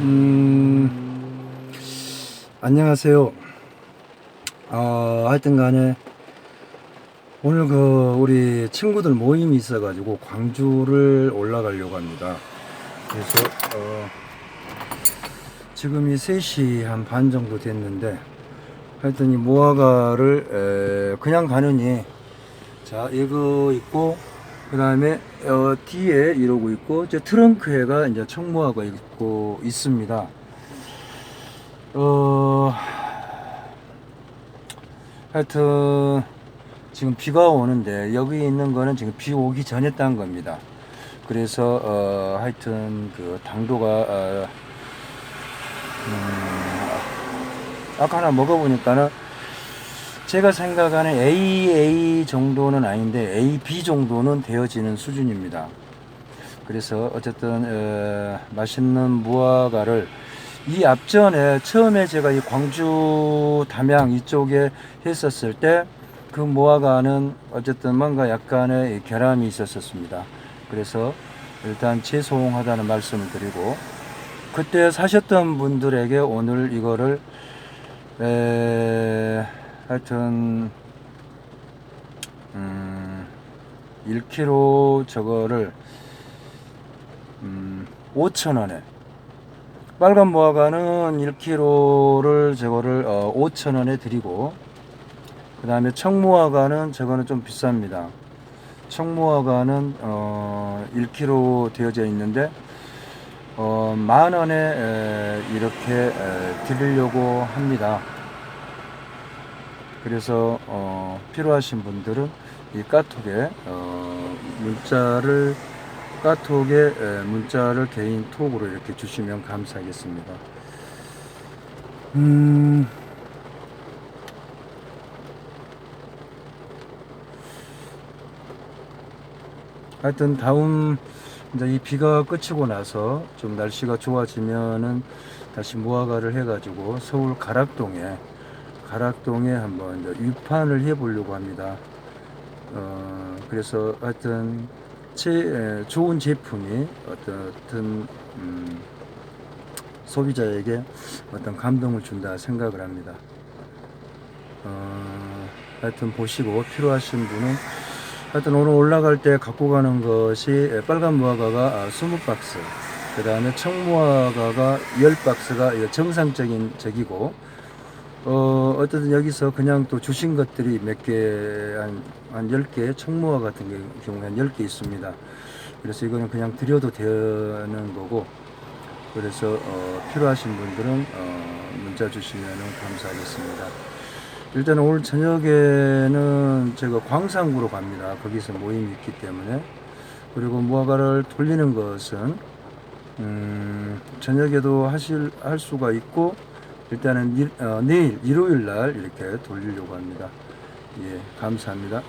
음, 안녕하세요. 어, 하여튼 간에 오늘 그 우리 친구들 모임이 있어가지고 광주를 올라가려고 합니다. 그래서 어, 지금이 3시 한 반 정도 됐는데 하여튼 이 모아가를 에, 그냥 가느니 자 이거 있고 그 다음에 어, 뒤에 이러고 있고 저 트렁크에가 이제 청모아가 있고 있습니다. 어 하여튼 지금 비가 오는데 여기 있는 거는 지금 비 오기 전에 딴 겁니다. 그래서 어 하여튼 그 당도가 어, 음, 아까 하나 먹어보니까는 제가 생각하는 AA 정도는 아닌데 AB 정도는 되어지는 수준입니다. 그래서 어쨌든 어, 맛있는 무화과를 이 앞전에 처음에 제가 이 광주 담양 이쪽에 했었을 때 그 무화과는 어쨌든 뭔가 약간의 결함이 있었습니다. 그래서 일단 죄송하다는 말씀을 드리고 그때 사셨던 분들에게 오늘 이거를 에, 하여튼 음, 1kg 저거를 음, 5,000원에 빨간 무화과는 1kg를 저거를 어, 5,000원에 드리고 그 다음에 청무화과는 저거는 좀 비쌉니다. 청무화과는 어, 1kg 되어져 있는데 어, 만 원에 에, 이렇게 에, 드리려고 합니다. 그래서 어, 필요하신 분들은 이 카톡에 어, 문자를 카톡에 에, 문자를 개인 톡으로 이렇게 주시면 감사하겠습니다. 음. 하여튼 다음 이제 이 비가 그치고 나서 좀 날씨가 좋아지면은 다시 무화과를 해가지고 서울 가락동에 가락동에 한번 이제 유판을 해 보려고 합니다. 어, 그래서 하여튼 제, 에, 좋은 제품이 어떤, 어떤 음, 소비자에게 어떤 감동을 준다 생각을 합니다. 어, 하여튼 보시고 필요하신 분은 하여튼 오늘 올라갈 때 갖고 가는 것이 빨간 무화과가 20박스, 그 다음에 청무화과가 10박스가 정상적인 적이고, 어, 어쨌든 여기서 그냥 또 주신 것들이 몇 개, 한, 한 10개, 청무화 같은 게- 경우에 한 10개 있습니다. 그래서 이거는 그냥 드려도 되는 거고, 그래서 어, 필요하신 분들은 어, 문자 주시면 감사하겠습니다. 일단 오늘 저녁에는 제가 광산구로 갑니다. 거기서 모임이 있기 때문에. 그리고 무화과를 돌리는 것은, 음, 저녁에도 하실, 할 수가 있고, 일단은 일, 어, 내일, 일요일 날 이렇게 돌리려고 합니다. 예, 감사합니다.